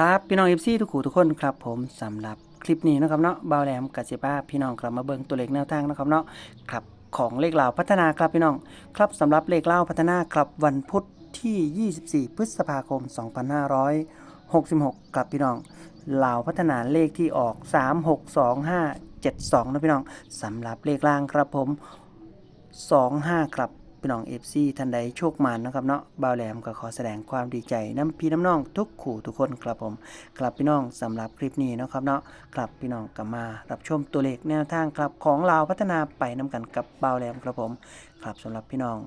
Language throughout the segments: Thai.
ครับพี่น้องเอฟซีทุกขู่ทุกคนครับผมสำหรับคลิปนี้นะครับเนาะเบาแหลมกัสิบ้าพี่น้องกลับมาเบิ่งตัวเลขแนวทางนะครับเนาะครับของเลขเหล่าพัฒนาครับพี่น้อง ครับสำหรับเลขเล่าพัฒนาครับวันพุธที่ 24 พฤษภาคม 2566 ครับพี่น้องเหล่าพัฒนาเลขที่ออก 362572 นะพี่น้องสำหรับเลขล่างครับผม 25 ครับ พี่น้องเอฟซีท่านใดโชคมันนะครับเนาะบ่าวแหลมก็ขอแสดงความดีใจน้ำพี่น้ำน้องทุกขู่ทุกคนครับผมครับพี่น้องสำหรับคลิปนี้นะครับเนาะครับพี่น้องกลับมารับชมตัวเลขแนวทางครับของเราวพัฒนาไปน้กันกับบ่าวแหลมครับผมครับสำหรับพี่น้อง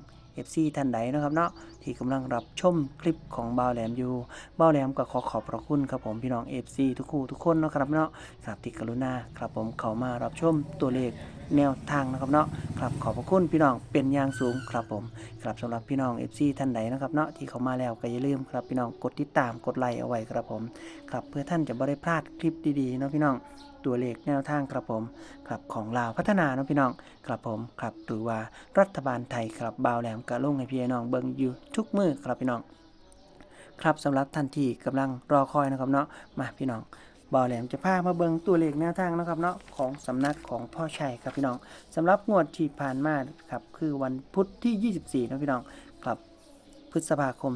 FC ท่านใดนะครับเนาะที่กำลังรับชมคลิปของบ่าวแหลมอยู่บ่าวแหลมก็ขอขอบพระคุณครับผมพี่น้อง FC ทุกคู่ทุกคนนะครับเนาะครับที่กรุณาครับผมเข้ามารับชมตัวเลข แนวทางนะครับเนาะครับขอบพระคุณพี่น้องเป็นอย่างสูงครับผมครับสำหรับพี่น้อง FC ท่านใดนะครับเนาะที่เขามาแล้วก็อย่าลืมครับพี่น้องกดติดตามกดไลค์เอาไว้ครับผมครับเพื่อท่านจะไม่ได้พลาดคลิปดีๆเนาะพี่น้องตัวเลขแนวทางครับผมครับของลาวพัฒนาเนาะพี่น้องครับผมครับหรือว่ารัฐบาลไทยครับบ่าวแหลมกะลงให้พี่น้องเบิ่งอยู่ทุกมือครับพี่น้อง ครับสำหรับท่านที่กำลังรอคอยนะครับเนาะมาพี่น้อง บ่าวแหลมจะพามาเบิงตัวเลขแนวทางนะครับเนาะของสำนักของพ่อชัยครับพี่น้องสำหรับงวดที่ผ่านมาครับคือวันพุธที่ 24นะพี่น้องครับพฤษภาคม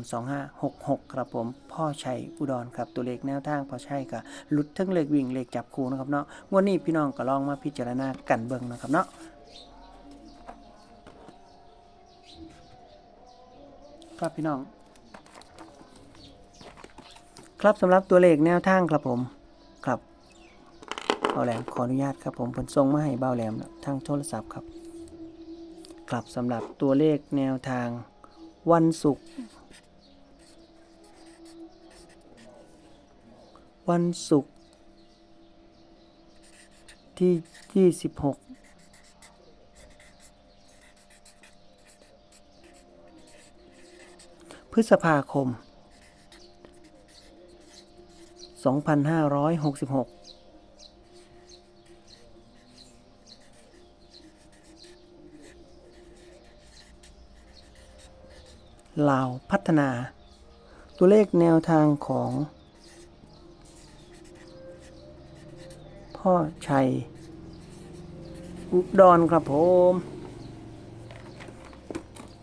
2566 ครับผมพ่อชัยอุดรครับตัวเลขแนวทางพ่อชัยก็หลุดทั้งเลขวิ่งเลขจับคู่นะครับเนาะงวดนี้พี่น้องก็ลองมาพิจารณากันเบิงนะครับเนาะครับพี่น้อง ครับสำหรับตัวเลขแนวทางครับผมครับเบาแหลมขออนุญาตครับผมผลทรงมาให้เบาแหลมทางโทรศัพท์ครับครับสำหรับตัวเลขแนวทางวันศุกร์วันศุกร์ที่ 26พฤษภาคม 2566 ลาวพัฒนา ตัวเลขแนวทางของ พ่อชัย อุดรครับผม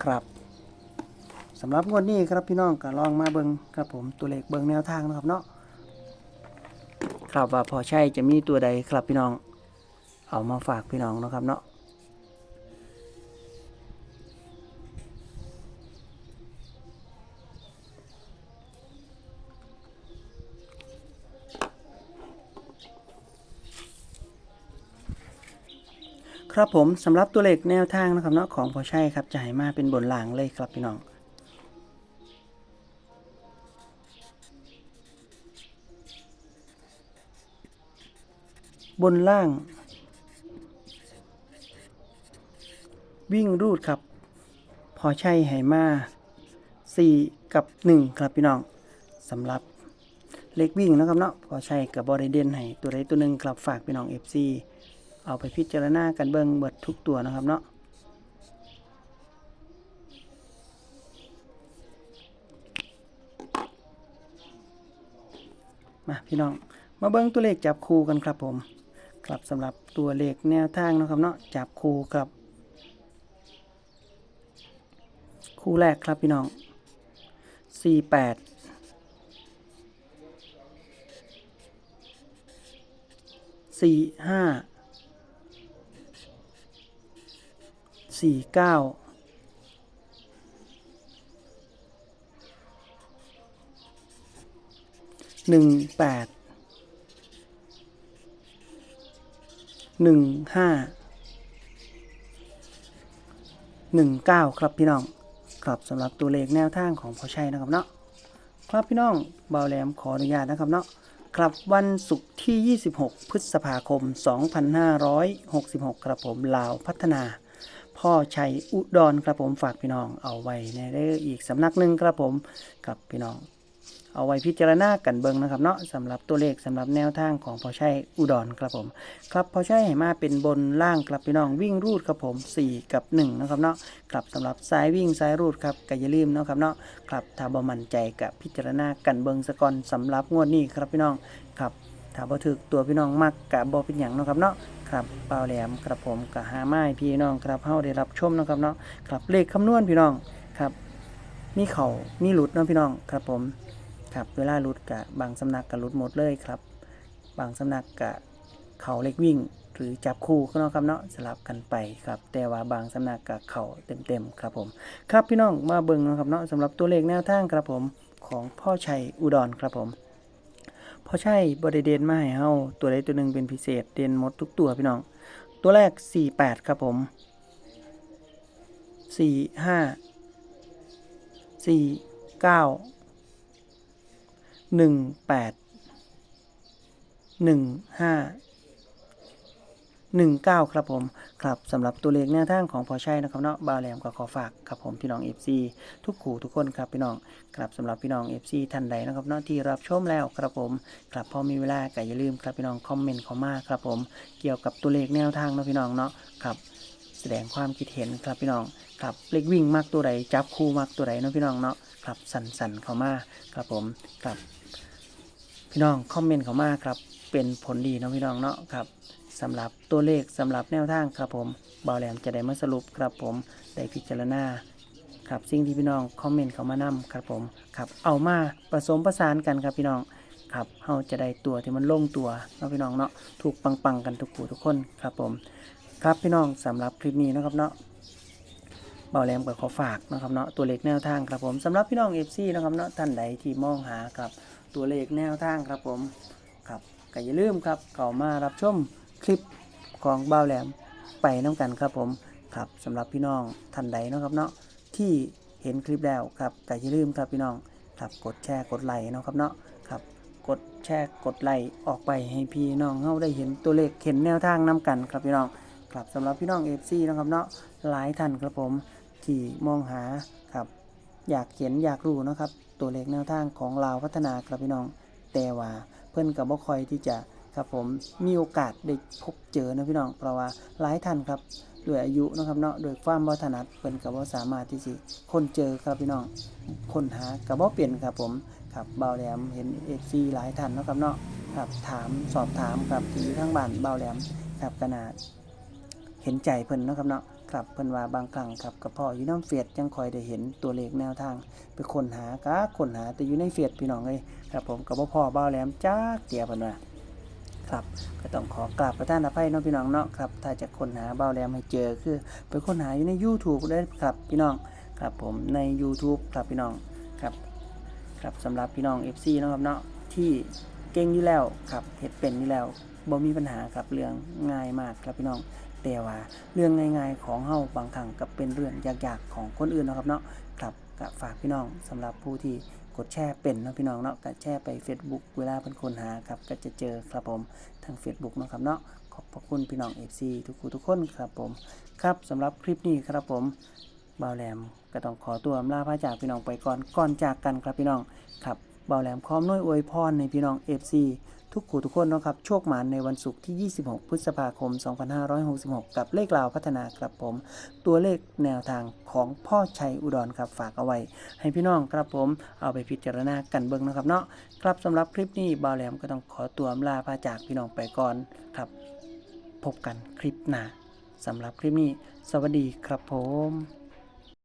ครับสำหรับงวดนี้ครับพี่น้องก็ลองมาเบิงครับผมตัวเลขเบิงแนวทางนะครับเนาะครับว่าพอใช่จะมีตัวใดครับพี่น้อง เอามาฝากพี่น้องนะครับเนาะ ครับผมสำหรับตัวเลขแนวทางนะครับเนาะของพอใช่ครับจะให้มาเป็นบนหลังเลยครับพี่น้องบนล่าง วิ่งรูดครับ พอใช่ไหมา 4 กับ 1 ครับพี่น้องสำหรับเลขวิ่งนะครับเนาะพอใช่กับบริเดนให้ตัวใดตัวหนึ่งกลับฝากพี่น้อง FC เอาไปพิจารณากันเบิ้งเบิดทุกตัวนะครับเนาะมาพี่น้องมาเบิ้งตัวเลขจับคู่กันครับผมครับสำหรับตัวเลขแนวทางนะครับเนาะจับคู่ครับ คู่แรกครับพี่น้องสี่แปดสี่ห้า สี่เก้าหนึ่งแปดหนึ่งห้าหนึ่งเก้าครับพี่น้อง ครับสำหรับตัวเลขแนวทางของพอชัยนะครับเนาะครับพี่น้องเบาแหลมขออนุญาตนะครับเนาะครับวันศุกร์ที่ 26 พฤษภาคม 2566 ครับผมลาวพัฒนา พ่อชัยอุดรครับผมฝากพี่น้องเอาไว้ในเด้ออีกสำนักหนึ่งครับผมกับพี่น้อง เอาไว้พิจารณากันเบิงนะครับเนาะสำหรับตัวเลขสำหรับแนวทางของพ่อชัยอุดรครับผม ครับพ่อชัยให้มาเป็นบนล่างครับพี่น้องวิ่งรูดครับผม 4 กับ 1 นะครับเนาะครับสำหรับสายวิ่งสายรูดครับก็อย่าลืมเนาะครับเนาะครับถ้าบ่มั่นใจกับพิจารณากันเบิงสะก่อนสำหรับงวดนี้ครับพี่น้องครับถ้าบ่ถึกตัวพี่น้องมักกะบ่เป็นหยังเนาะครับเนาะ ครับเปล่าแหลมครับผมกะหาไม้พี่น้องครับเฮาได้รับชมนะครับเนาะครับเลขคำนวณพี่น้องครับ มีเข่ามีหลุดเนาะพี่น้องครับผมครับเวลาหลุดกะบางสำนักกะหลุดหมดเลยครับ บางสำนักกะเข่าเล็กวิ่ง หรือจับคู่ก็เนาะครับเนาะสลับกันไปครับ แต่ว่าบางสำนักกะเข่าเต็มๆครับผม ครับพี่น้องมาเบิ่งนะครับเนาะสำหรับตัวเลขแนวทางครับผมของพ่อชัยอุดรครับผม พ่อชัยบริเดนมาให้เฮาตัวใดตัวหนึ่งเป็นพิเศษเด่นหมดทุกตัวพี่น้อง ตัวแรก 48 ครับผม 45 49หนึ่ งแปดหนึ่งเก้าครับผมครับสำหรับตัวเลขแนวทางของพอใช่นะครับเนาะบาวแหลมก็ขอฝากครับผมพี่น้อง FC ทุกขู่ทุกคนครับพี่น้องครับสำหรับพี่น้อง FC ท่านใดนะครับเนาะที่รับชมแล้วครับผมครับพอมีเวลาก็อย่าลืมครับพี่น้องคอมเมนต์เข้ามาครับผมเกี่ยวกับตัวเลขแนวทางนะพี่น้องเนาะครับแสดงความคิดเห็นครับพี่น้องครับเลขวิ่งมากตัวใดจับคู่มากตัวใดนะพี่น้องเนาะครับสั่นๆเข้ามาครับผมครับพี่น้องคอมเมนต์เข้ามาครับเป็นผลดีนะพี่น้องเนาะครับ สำหรับตัวเลขสำหรับแนวทางครับผมบาวแหลมจะได้มาสรุปครับผมได้พิจารณาครับสิ่งที่พี่น้องคอมเมนต์เข้ามานํครับผมครับเอามาผสมประสานกันครับพี่น้องครับเฮาจะได้ตัวที่มันลงตัวเนาะพี่น้องเนาะถูกปังๆกันทุกผู้ทุกคนครับผม ครับพี่น้องสำหรับคลิปนี้นะครับเนาะเบาแหลมก็ขอฝากนะครับเนาะตัวเลขแนวทางครับผมสำหรับพี่น้องเอฟซีนะครับเนาะท่านใดที่มองหาครับตัวเลขแนวทางครับผมครับก็อย่าลืมครับเข้ามารับชม คลิปของเบาแหลมไปน้ากันครับผมครับสำหรับพี่น้องท่านใดนะครับเนาะที่เห็นคลิปแล้วครับก็อย่าลืมครับพี่น้องครับกดแชร์กดไลค์นะครับเนาะครับกดแชร์กดไลค์ออกไปให้พี่น้องเฮาได้เห็นตัวเลขเห็นแนวทางนํกันครับพี่น้องครับสำหรับพี่น้องเอฟซีนะครับเนาะหลายท่านครับผมที่มองหาครับอยากเห็นอยากรู้นะครับ ตัวเลขแนวทางของลาพัฒนาครับพี่น้องแต่ว่าเพื่อนกับบ่คอยที่จะ ครับผมมีโอกาสได้พบเจอนะพี่น้องเพราะว่าหลายท่านครับด้วยอายุนะครับเนาะโดยความบ่ถนัดเพิ่นกับบ่าสามารถที่สิคนเจอครับพี่น้องคนหากับบ่าเปลี่ยนครับผมครับเบาแหลมเห็นเอซีหลายท่านนะครับเนาะครับถามสอบถามครับที่อยู่ทางบ้านเบาแหลมครับขนาดเห็นใจเพิ่นนะครับเนาะครับเพิ่นว่าบางครั้งครับกับพ่ออยู่น้ำเฟียดยังคอยได้เห็นตัวเลขแนวทางไปค้นหากะค้นหาแต่อยู่ในเฟียดพี่น้องเลยครับผมกับพ่อเบาแหลมจ้าเตียเพิ่นว่า ครับก็ต้องขอกราบประทานอภัยน้องพี่น้องเนาะครับถ้าจะค้นหาเบ้าแหลมให้เจอคือไปค้นหาอยู่ใน YouTube ได้ครับพี่น้องครับผมใน YouTube ครับพี่น้องครับครับสำหรับพี่น้อง FC นะครับเนาะที่เก่งอยู่แล้วครับเฮ็ดเป็นอยู่แล้วบ่มีปัญหาครับเรื่องง่ายมากครับพี่น้องแต่ว่าเรื่องง่าย ๆ ของเฮาบางครั้งก็เป็นเรื่องยากๆของคนอื่นนะครับเนาะครับก็ฝากพี่น้องสำหรับผู้ที่ กดแชร์เป็นเนาะพี่น้องเนาะก็แชร์ไป Facebook เวลาเพิ่นคนหาครับก็จะเจอครับผมทาง Facebook เนาะครับเนาะขอบพระคุณพี่น้อง FC ทุกคู่ทุกคนครับผมครับสำหรับคลิปนี้ครับผมบ่าวแหลมก็ต้องขอตัวลาพระจากพี่น้องไปก่อนก่อนจากกันครับพี่น้องครับบ่าวแหลมขออมนวยอวยพรในพี่น้อง FC ทุกขู่ทุกคนเนาะครับ โชคหมานในวันศุกร์ที่ 26 พฤษภาคม 2566 กับเลขลาวพัฒนาครับผม ตัวเลขแนวทางของพ่อชัยอุดรครับฝากเอาไว้ ให้พี่น้องครับผมเอาไปพิจารณากันเบิ่งนะครับเนาะครับสำหรับคลิปนี้บาวแหลมก็ต้องขอตัวลาพาจากพี่น้องไปก่อนครับ พบกันคลิปหน้าสำหรับคลิปนี้ สวัสดีครับผม